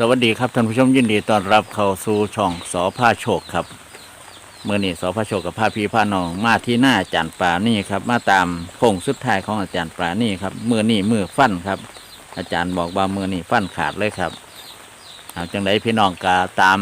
สวัสดีครับท่านผู้ชมยินดีต้อนรับเข้าสู่ช่องสอพาโชคครับเมื่อนี้สอพาโชคกับพาพี่พาน้องมาที่หน้าอาจารย์ปรานี่ครับ มาตามโค้งสุดท้ายของอาจารย์ปรานี่ครับเมื่อนี่มือฟันครับ อาจารย์บอกว่ามือนี่ฟันขาดเลยครับเอาจังไดพี่น้องกาตาม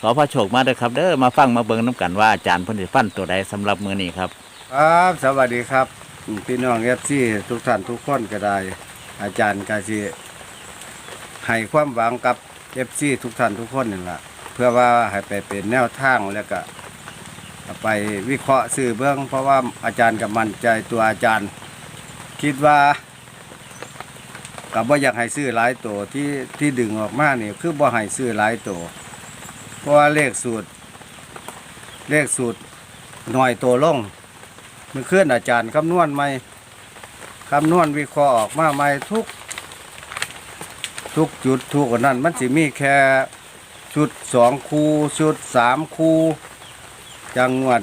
สอพาโชคมาเด้อครับเด้อมาฟังมาเบิ่งน้กันว่าอาจารย์เพิ่นสิฟันตัวใดสำหรับมือนี้ครับ ครับสวัสดีครับพี่น้องเอฟซีทุกท่านทุกคนก็ได้ อาจารย์กาสิ ให้ความหวังกับเอฟซีทุกท่านทุกคนนี่แหละเพื่อว่าให้ไปเป็นแนวทางแล้วก็ไปวิเคราะห์สื่อเบื้อง เพราะว่าอาจารย์กับมันใจตัวอาจารย์ คิดว่ากับว่าอยากให้ซื้อหลายตัวที่ที่ดึงออกมาเนี่ยคือบ่ให้ซื้อหลายตัวเพราะว่าเลขสูตร เลขสูตรหน่อยตัวลงมันเคลื่อนอาจารย์คำนวณไหมคำนวณวิเคราะห์ออกมาไหมทุก ทุกจุดทุกอันนั้น มันสิมีแค่ชุดสองคูชุดสามคูจังหวัด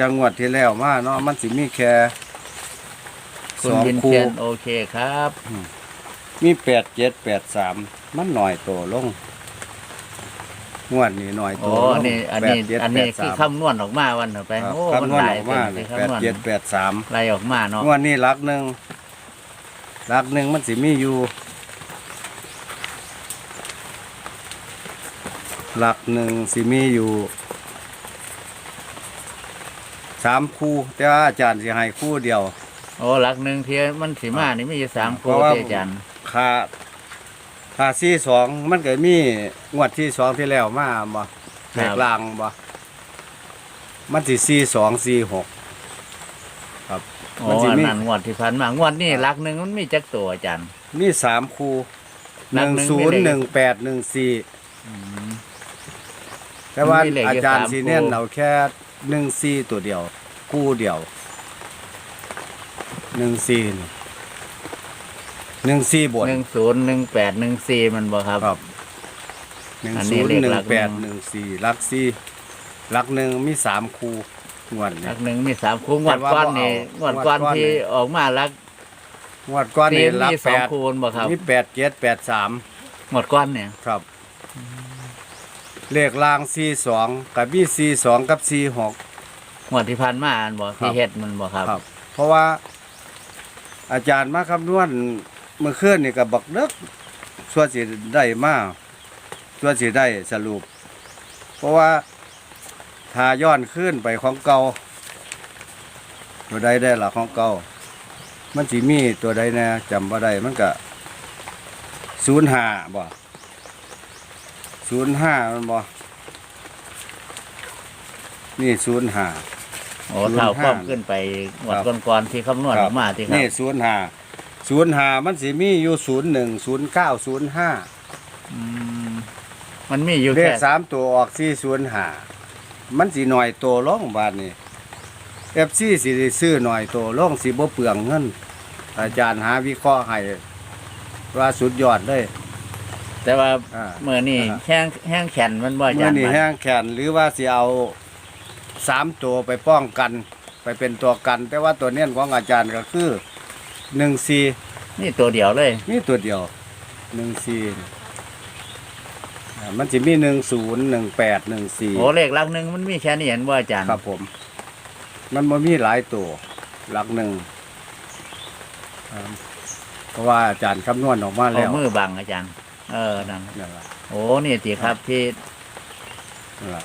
จังหวัดที่แล้วมาเนาะมันสิมีแค่คุสณองยินคูเทียนโอเคครับ มีแปดเจ็ดแปดสามมันหน่อยตัวลงงวดนี้หน่อยโอ้ตัวลอังนนี้อันแปนี้ดเจ็ดอันแปนี้ดคือสามคำนวณออกมาวันต่อไป ครับโอ้มันคำนวณหลาอยอกมาเป็นแปคำดนวณเจ็ดแปดสาม ไล่ออกมาเนาะ งวดนี้หลักหนึ่งหลักหนึ่งมันสิมีอยู่ หลักหนึ่งสิมีอยู่สามคู่แต่ว่าอาจารย์สิให้คู่เดียว โอ้หลักหนึ่งเทียมันสีมานี่มีอยู่สามเพคู่ราะว่า ที่อาจารย์ค่าค่าซีสองมันก็มีงวดที่สองที่แล้วมาบ่แหกลางบ่มันสิซีสองซีหก โอ้มันสิอันมีนั้นงวดที่ผ่านมางวดนี่หลักหนึ่งมันมีจักตัวอาจารย์ มีสามคู่หหลักนึ่งหนึ่งศูไม่นย์ได้หนึ่งแปดหนึ่งสี่อืม แต่ว่ามันมีเลขอยู่อาจารย์สามสีเน้นคู่เอาแค่หนึ่งซีตัวเดียว คู่เดียวหนึ่งซีนี่หนึ่งซีบนหนึ่งศูนย์หนึ่งแปดหนึ่งสี่มันบ่ครับ ครับหนึ่งอันนี้ศูนเลย์ขหนึ่หลังกแปดหหนึ่นึ่งงสี่ลักซีลักหนึ่งมีสามคู่งวดหเนี่ลัย กหนึ่งมีสามคู่งวดแต่ว่าก้อนนี่บ่งเอาวดก้อนงวดก้อนที่นี่ออกมาหลักงวดก้อนสี่นี่ลักมีสแปองดคูณบ่ครับมีแปดเจ็ดแปดสามงวดก้อนเนี่ยครับ เลขรางซีสองกับบีซีสองกับซีหก งวดที่ผ่านมาอันบ่ครัที่บเฮ็ดมันบ่ครับ ครับ เพราะว่า อาจารย์มาคำนวณเมื่อคืนนี่ก็บอกเลิกส่วนสิได้มาส่วนสิได้สรุป เพราะว่าถ้าย้อนขึ้นไปของเก่าตัวใดได้ละของเก่ามันสิมีตัวใดแน่จำว่าได้มันก็ศูนย์ห้าบ่ ศูนย์ห้ามันบ่นี่ศูนย์ห้า โอ้ศูนย์เท่าห้าป้อมขึ้นไปงวดครับก่อนๆที่คำนวณออกมาที่ครันี่บศูนย์ห้าศูนย์ห้ามันสิมีอยู่ศูนย์หนึ่งศูนย์เก้าศูนย์ห้าอืมมันมีอยู่เลแค่ขสามตัวออกสี่ศูนย์ห้ามันสิหน่อยตัวล่องบาทนี่เอฟซีสิได้ซื้อหน่อยตัวล่องสิบ่เปลืองเงินอาจารย์หาวิเคราะห์ให้ว่าสุดยอดเลย แต่ว่าอ่า เมื่อนี่อ่าแห้งแห้งแข็นมันบ่อาเมื่จาอรย์นี่มันแห้งแขนหรือว่าสิเอาสามตัวไปป้องกัน ไปเป็นตัวกัน แต่ว่าตัวเนี้ยของอาจารย์ก็คือหนึ่งสี่นี่ตัวเดียวเลย มีตัวเดียวหนึ่งสี่ามันจะมีหนึ่งศูนย์หนึ่งแปดหนึ่งสี่ โอ้เลขหลักหนึ่งมันมีแค่นี้เห็นบ่อาจารย์ครับผม มันบ่มีหลายตัวหลักหนึ่งอ่าเพราะว่าอาจารย์คำนวณออกมาเอาแล้วมือบังอาจารย์ เออนั่นนั่นล่ะโอ้นี่ติครับที่นั่นล่ะ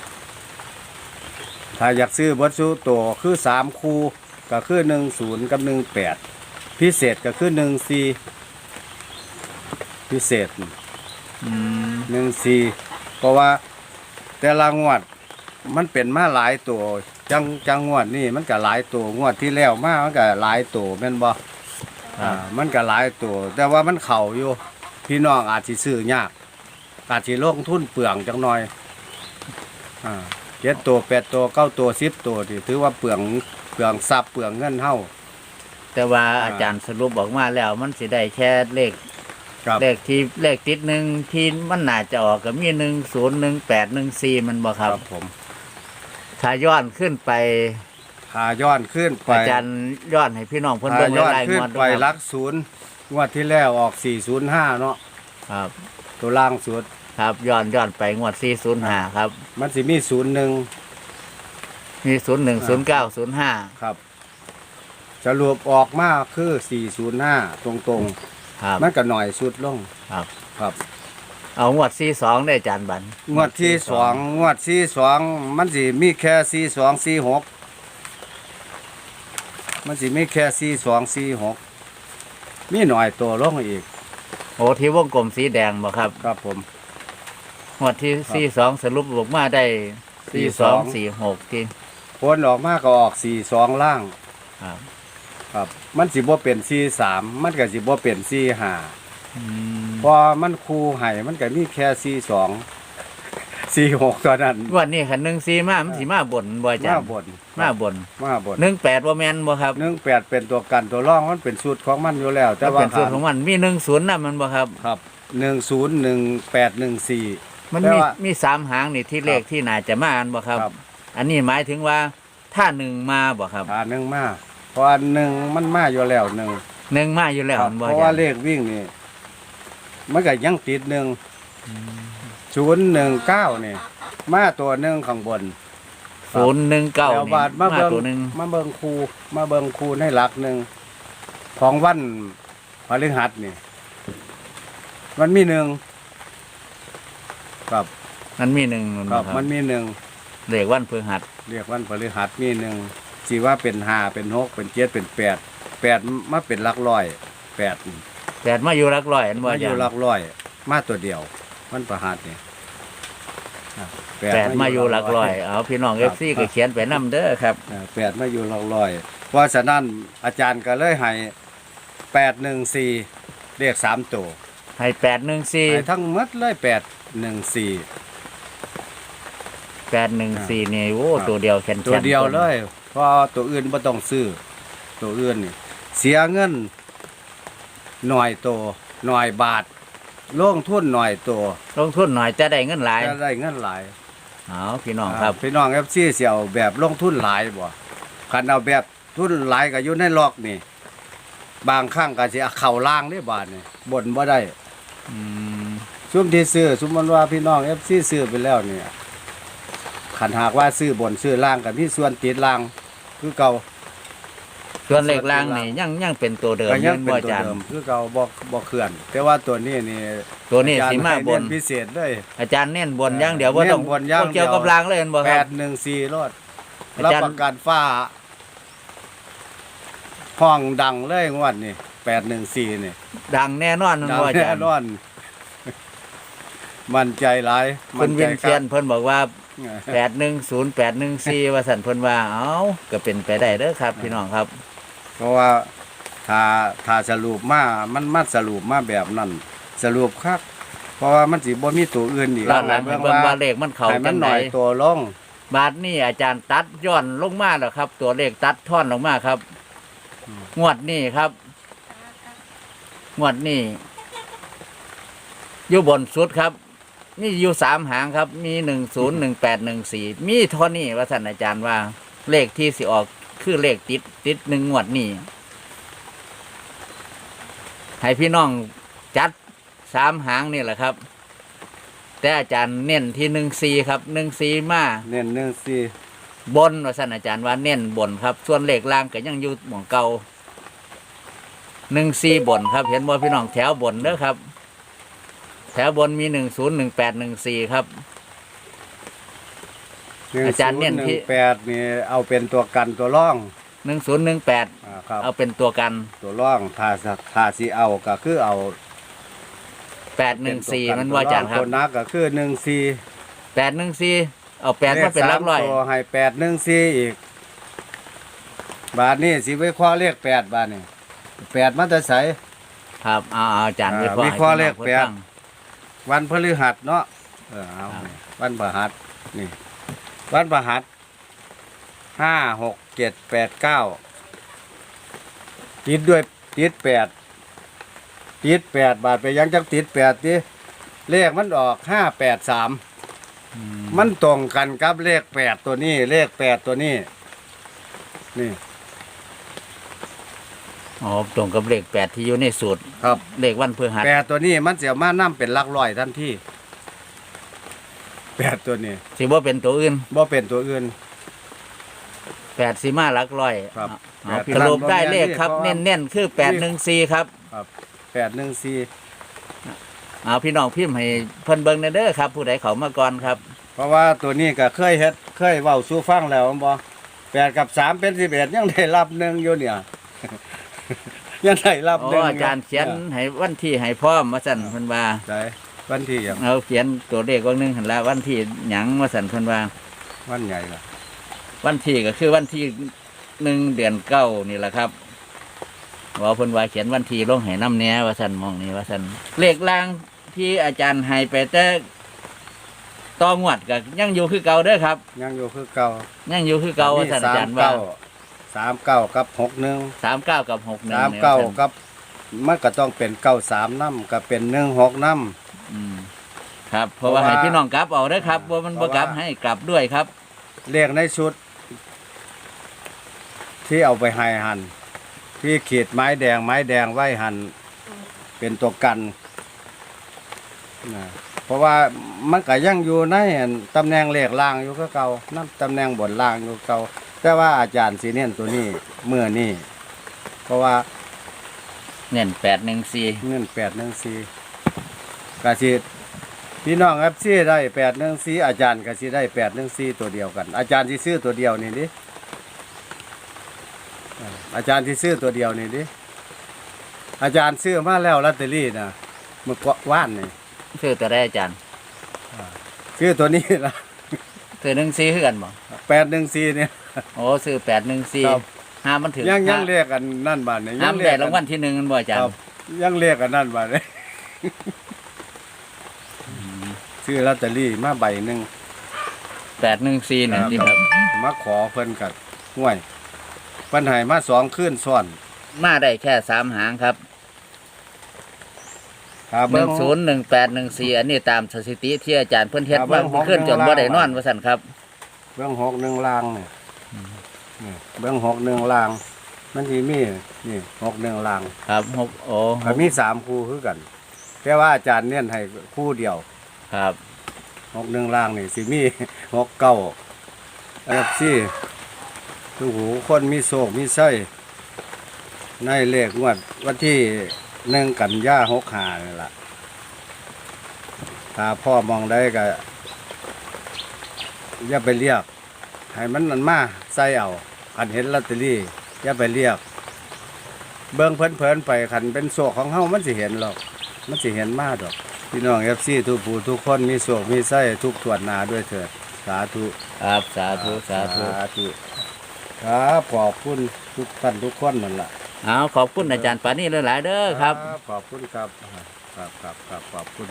ถ้าอยากซื้อเบัตรสู้ตัวคือสามคูก็คือหนึ่งศูนย์กับหนึ่งแปดพิเศษก็คือหนึ่งสี่พิเศษอืมหนึ่งสี่เพราะว่าแต่ละงวดมันเป็นมาหลายตัวจังจังงวดนี่มันก็หลายตัวงวดที่แล้วมามันก็หลายตัวแม่นบ่คอ่ารับมันก็หลายตัวแต่ว่ามันเข่าอยู่ พี่น้องอาจสิซื้อยากอาจสิลงทุนเปลืองจังหน่อยอ่าเจ็ดตัวแปดตัวเก้าตัวสิบตัวที่ถือว่าเปลืองเปลืองทรัพย์เปลืองเงินเฮาแต่ว่าอ่าอาจารย์สรุปออกมาแล้วมันสิได้แค่เลขครับเลขที่เลขติดหนึ่งที่มันน่าจะออกก็มีหนึ่งศูนย์หนึ่งแปดหนึ่งสี่มันบ่คครัรับบผมถ้าย้อนขึ้นไปหาย้อนขึ้นไปอาจารย์ย้อนให้พี่น้องเพิ่นหาเบิ่งย้อนหลายๆขึ้งนวดไปด้วยคลัรับกศูนย์ งวดที่แล้วออกสี่ศูนย์ห้าเนาะครับ ตัวล่างสุด ครับย้อนย้อนไปงวดสี่ศูนย์ห้าครับ มันสิมีศูนย์หนึ่งมีศูนย์หนึ่งศูนย์เก้าศูนย์ห้าครับ สรุปออกมาคือสี่ศูนย์ห้าตรงครับ ๆ มันก็หน่อยสุดลงครับ ครับ เอางวดสี่สองได้อาจารย์บันงวดที่สองงวดที่สองมันสิมีแค่สี่สองสี่หกมันสิมีแค่สี่สองสี่หก มีหน่อยตัวลงอีกโอ้ที่วงกลมสีแดงบ่ครับครับผม งวดที่สี่สองสรุปออกมาได้สี่สองสี่หกที่ผลออกมาก็ออกสี่สองล่าง ครับครับ มันสิบ่เป็นสี่สามมันก็สิบ่เป็นสี่ห้าอืมพอมันคูไห้มันก็มีแค่สี่สอง สี่หกตอนนั้นงวันนี้ขันหนึ่งสี่มามันสีมาบนบ่อาจารมาย์บนมาบนมาบนหนึ่งแปดว่าแมนบ่ครับหนึ่งแปดเป็นตัวกันตัวร่องมันเป็นสูตรของมันอยู่แล้ว แต่แต่ว่าเป็นส่วนของมันมีหนึ่งศูนย์นะมันบ่ครับ ครับหนึ่งศูนย์หนึ่งแปดหนึ่งสี่ มันแต่มีว่ามีสามหางนี่ที่เลขที่น่าจะมาอันบ่ครับ ครับ อันนี้หมายถึงว่าถ้าหนึ่งมาบ่ครับหาหนึ่งมาเพราะว่าหนึ่งมันมาอยู่แล้วหนึ่งหนึ่งมาอยู่แล้วครับมันบ่เพราะอาว่าจารย์เลขวิ่งนี่มันก็ยังติดหนึ่ง ศูนย์หนึ่งเก้านี่มาตัวหนึ่งข้างบน ศูนย์หนึ่งเก้าแล้วนี่บาทมามาเบิ่งตัวหนึ่งมาเบิ่งครูมาเบิ่งครูในหลักหนึ่งของวันพฤหัสนี่ มันมีหนึ่งครับมันมีหนึ่งมันคบ่รับครับมันมีหนึ่งเลขวันพฤหัสเรียกวันพฤหัสมีหนึ่งสีว่าเป็นห้าเป็นหกเป็นเจ็ดเป็นแปดแปดมาเป็นหลักร้อยแปด แปดมาอยู่หลักร้อยอันบ่มาอาอจารยู่ย์หลักร้อย มาตัวเดียว มันประหัสนี่อะแปดมาอยู่หลักร้อย เอาพี่น้องคเอรับฟซีก็เขียนไปนํเด้อครับอ่าแปดมาอยู่หลักร้อย เพราะฉะนั้นอาจารย์ก็เลยให้แปดหนึ่งสี่เรียกสามตัวให้แปดหนึ่งสี่ให้ทั้งหมดเลยแปดหนึ่งสี่แปดหนึ่งสี่นี่โอ้ครับตัวเดียวแข็งตัวเดียวเลยเพราะตัวอื่นไม่ต้องซื้อ ตัวอื่นนี่เสียเงินหน่อยตัวหน่อยบาท ลงทุนหน่อยตัวลงทุนหน่อยจะได้เงินหลายจะได้เงินหลายเอาพี่น้องครับพี่น้องเอฟซีเสียวแบบลงทุนหลายบ่คันเอาแบบทุนหลายก็อยู่ในล็อกนี่ บางครั้งก็สิเอาเข่าล่างได้บาทนี่บ่นบ่ได้อืมซุมที่ซื้อซุมมันว่าพี่น้องเอฟซีซื้อไปแล้วเนี่ยคันหากว่าซื้อบนซื้อล่างก็มีส่วนติดล่างคือเก่า ส่วนเลขล่างนี่ยังยังเป็นตัวเดิมก็ยังนเป็นบ่ตัวอาจารย์เดิมคือเก่าบ่บ่เคลื่อน แต่ว่าตัวนี้นี่ตัวนี้อจรย์สีมาให้บเน้นพิเศษเลยอาจารย์เน้นบนอย่างเดียวว่าต้องเน้นบนอย่างบ่เกี่ยวเดียวกับรางเลยเห็นบ่แปครับดหนึ่งสี่รถอารับจารย์ประกันฟ้าห้องดังเลยงวดนี่แปดหนึ่งสี่นี่ดังแน่นอนมันดังบ่อาแน่จารย์นอนมันใจร้ายคุณใจวินเซียนครับเพิ่นบอกว่าแปดหนึ่งศูนย์แปดหนึ่งสี่ว่าสันเพิ่นว่า เอ้าก็เป็นไปได้เด้อครับ พี่น้องครับ เพราะว่าถ้าถ้าสรุปมามันมาสรุปมาแบบนั้นสรุปครับเพราะว่ามันสิบ่มีตัวอื่นอีกด้านหลังให้เบิ่งว่าเลขมันเข้าให้มัจันงหไดน่อยตัวลงบาทนี่อาจารย์ตัดย้อนลงมาแล้วครับ ตัวเลขตัดท่อนลงมาครับ งวดนี้ครับ งวดนี้อยู่บนสุดครับมีอยู่สามหางครับ มีหนึ่งศูนย์หนึ่งแปดหนึ่งสี่มีเท่านี้ว่าท่านอาจารย์ว่า เลขที่สิออก คือเลขติดติดหนึ่งงวดนี้ให้พี่น้องจัดสามหางนี่แหละครับ แต่อาจารย์เน้นที่หนึ่งสี่ครับหนึ่งสี่มาเน้นหนึ่งสี่บนว่าสันอาจารย์ว่าเน้นบนครับ ส่วนเลขล่างก็ยังอยู่หมองเก่าหนึ่งสี่บนครับ เห็นบ่พี่น้องแถวบนเด้อครับ แถวบนมีหนึ่งศูนย์หนึ่งแปดหนึ่งสี่ครับ อาจารย์เน้นที่แปดนี่เอาเป็นตัวกันตัวร่องหนึ่งศูนย์หนึ่งแปดอ่าครับเอาเป็นตัวกันตัวร่องถ้าสถ้าสิเอาก็คือเอาแปดหนึ่งสี่มันว่าอาจารย์ครับตัวนักก็คือหนึ่งสี่แปดหนึ่งสี่เอาแปดมาเป็นหลักร้อยตัวให้แปดหนึ่งสี่อีก บาทนี่สิวิเคราะห์เลขแปดบาทนี่แปดมาแต่ใส ครับเอาเอาอาจารย์อ่าวิเคราะห์วิเคราะห์ให้เลขพี่น้องแปด ฟัง วันพฤหัสเนาะเออเอาครับ วันพฤหัสนี่ วันพฤหัสห้าหกเจ็ดแปดเก้าติดด้วยติดแปดติดแปดบาทไปยังจักติดแปดดิเลขมันออกห้าแปดสามอืมมันตรงกันกับเลขแปดตัวนี้ เลขแปดตัวนี้ นี่อ๋อตรงกับเลขแปดที่อยู่ในสูตรครับ เลขวันพฤหัสแปดตัวนี้มันเสียมานํเป็นหลักร้อยทันที แปดตัวนี้สิบ่เป็นตัวอื่นบ่เป็นตัวอื่น แปดสีมาหลักร้อยครับเอาแปดสรุปได้เลขครับเพราะว่าเน้นๆคือแปดหนึ่งสี่ครับครับแปดหนึ่งสี่เอาพี่น้องพิมพ์ให้เพิ่นเบิ่งในเด้อครับ ผู้ใดเขามาก่อนครับ เพราะว่าตัวนี้ก็เคยเฮ็ดเคยเว้าสู่ฟังแล้วแม่นบ่แปดกับสามเป็นสิบเอ็ดยังได้รับหนึ่งอยู่เนี่ย ยังได้รับโอ้หนึ่งอาจารย์เขียนให้วันที่ให้พร้อมว่าสั่นเพิ่นว่า ใช่ วันที่อย่างเอาเขียนตัวเลขวันหนึงหันละวันที่หยังว่าสั่นเพิ่นว่า วันใหญ่ละวันที่ก็คือวันที่หนึ่งเดือนเก้านี่แหละครับว่าเพิ่นว่าเขียนวันที่ลงให้น้ำแหน่ว่าสั่นมองนี่ว่าสั่นเลขล่างที่อาจารย์ให้ไปแต่ตองวดก็ยังอยู่คือเก่าเด้อครับ ยังอยู่คือเก่ายังอยู่คือเก่าว่าสั่นอาจารย์ว่าสามเก้ากับหกหนึ่งสามเก้ากับหกหนึ่งสามเก้ากับมันก็ต้องเป็นเก้าสามน้ำก็เป็นหนึ่งหกน้ อืมครับ เพราะว่าเพราะว่าให้พี่น้องกลับเอาเด้อครับว่ามันเพบ่ราะว่า กลับให้กลับด้วยครับำเรียกในชุด ที่เอาไปให้หัน ที่ขีดไม้แดงไม้แดงไว้หัน เป็นตัวกันนะเพราะว่ามันก็ยังอยู่ในอันตำแหน่งเลขล่างอยู่ก็เก่านั่นตำแหน่งบนล่างอยู่เก่าแต่ว่าอาจารย์สีเนียนตัวนี้เมื่อนี้เพราะว่าเน้นแปดหนึ่งสี่เงินแปดหนึ่งสี่ กะสิพี่น้องเอฟซีได้แปดหนึ่งสี่อาจารย์กะสิได้แปดหนึ่งสี่ตัวเดียวกัน อาจารย์ที่ซื้อตัวเดียวนี่ดิอ่าอาจารย์ที่ซื้อตัวเดียวนี่ดิอาจารย์ซื้อมาแล้วลอตเตอรี่นะเมื่อก่อนว่านนี่ซื้อตัวได้อาจารย์ซื้อตัวนี้ละซื้อหนึ่งสี่คือกันบ่แปดหนึ่งสี่เนี่ยโอ้ซื้อแปดหนึ่งสี่ครับห้ามันถึงยังยังห้าเรียกกันนั่นบาทเนี่ยห้ายัมเรีได้ยกรางวัลที่หนึ่งกันบ่อาจารคย์รับยังเรียกกันนั่นบาทเลย ซื้อลอตเตอรี่มาใบหนึ่งแปดหนึ่งสี่เนี่ยที่ครับ มาขอเพิ่นกับห่วยเพิ่นให้มาสองคืนซ้อนมาได้แค่สามหางครับครับหนึ่งศูนย์หนึ่งแปดหนึ่งสี่อันนี้ตามสถิติที่อาจารย์เพิ่นเฮ็ดว่าขึ้นจนบ่ได้นอนว่าสั่นครับ เบื้องหกหนึ่งลางเนี่ยนี่เบื้องหกหนึ่งลาง มันสิมีนี่หกหนึ่งลางครับหกโอ้ก็มีสามคู่คือกัน แต่ว่าอาจารย์เน้นให้คู่เดียว ครับหกหนึ่งล่างนี่สิมีหกเก้าเอฟซีทุกหูคนมีโศกมีไส้ในเลขงวดวันที่หนึ่งกันยาหกหานี่แหละถ้าพ่อมองได้ก็อย่าไปเรียก ให้มันนันมาใส่เอาคันเห็นลอตเตอรี่อย่าไปเรียก เบิ่งเพลินๆไปคันเป็นโศกของเฮามันสิเห็นหรอก มันสิเห็นมากดอก พี่น้องเอฟซีทุกผู้ทุกคนมีโศกมีไส้ทุกตรวจนาด้วยเถิด สาธุ ครับสาธุสาธุธุครับขอบคุณทุกท่านทุกคนนั่นแหละเอาขอบคุณอาจารย์ปานี่หลายๆเด้อครับ ขอบคุณครับครับครับครับขอบคุณ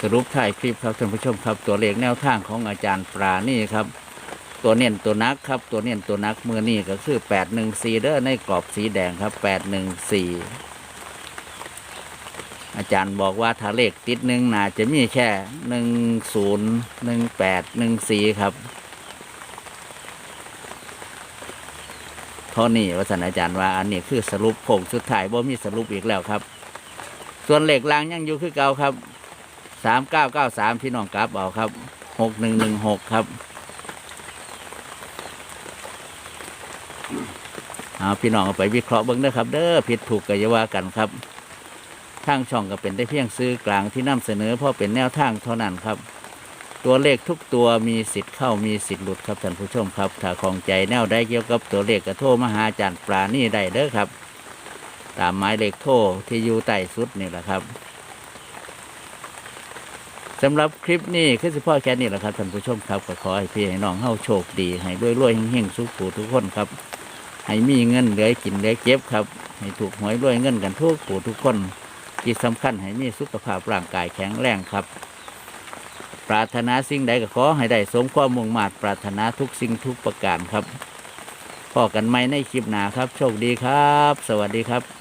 สรุปถ่ายคลิปครับท่านผู้ชมครับ ตัวเลขแนวทางของอาจารย์ปรานี่ครับ ตัวเน้นตัวนักครับ ตัวเน้นตัวนักมือนี่ก็คือแปดหนึ่งสี่เด้อในกรอบสีแดงครับแปดหนึ่งสี่ อาจารย์บอกว่าถ้าเลขติดหนึ่งน่าจะมีแค่หนึ่งศูนย์หนึ่งแปดหนึ่งสี่ครับเท่านี้ว่าสันอาจารย์ว่าอันนี้คือสรุปโค้งสุดท้ายบ่มีสรุปอีกแล้วครับ ส่วนเหล็กลางยังอยู่คือเก่าครับสามเก้าเก้าสามพี่น้องกราบเอาครับหกหนึ่งหนึ่งหกครับเอาพี่น้องเอาไปวิเคราะห์เบิ้งเด้อครับ เด้อผิดถูกก็อย่าว่ากันครับ ทางช่องก็เป็นได้เพียงซื้อกลางที่นำเสนอเพราะเป็นแนวทางเท่านั้นครับ ตัวเลขทุกตัวมีสิทธิ์เข้ามีสิทธิ์หลุดครับท่านผู้ชมครับถ้าของใจแนวได้เกี่ยวกับตัวเลขก็โทรมาหาอาจารย์ปลานี่ได้เด้อครับ ตามหมายเลขโทรที่อยู่ใต้สุดนี่แหละครับสำหรับคลิปนี้คือสิพ่อแค่นี้แหละครับท่านผู้ชมครับก็ขอให้พี่ให้น้องเฮาโชคดี ให้รวยรวยๆเฮงๆสุขผูทุกคนครับ ให้มีเงินเหลือกินเหลือเก็บครับ ให้ถูกหวยรวยเงินกันทุกผู้ทุกคน ที่สำคัญให้มีสุขภาพร่างกายแข็งแรงครับ ปรารถนาสิ่งใดก็ขอให้ได้สมความมุ่งมา่ปรารถนาทุกสิ่งทุกประการครับพอกันไหมในคลิปหน้าครับ โชคดีครับ สวัสดีครับ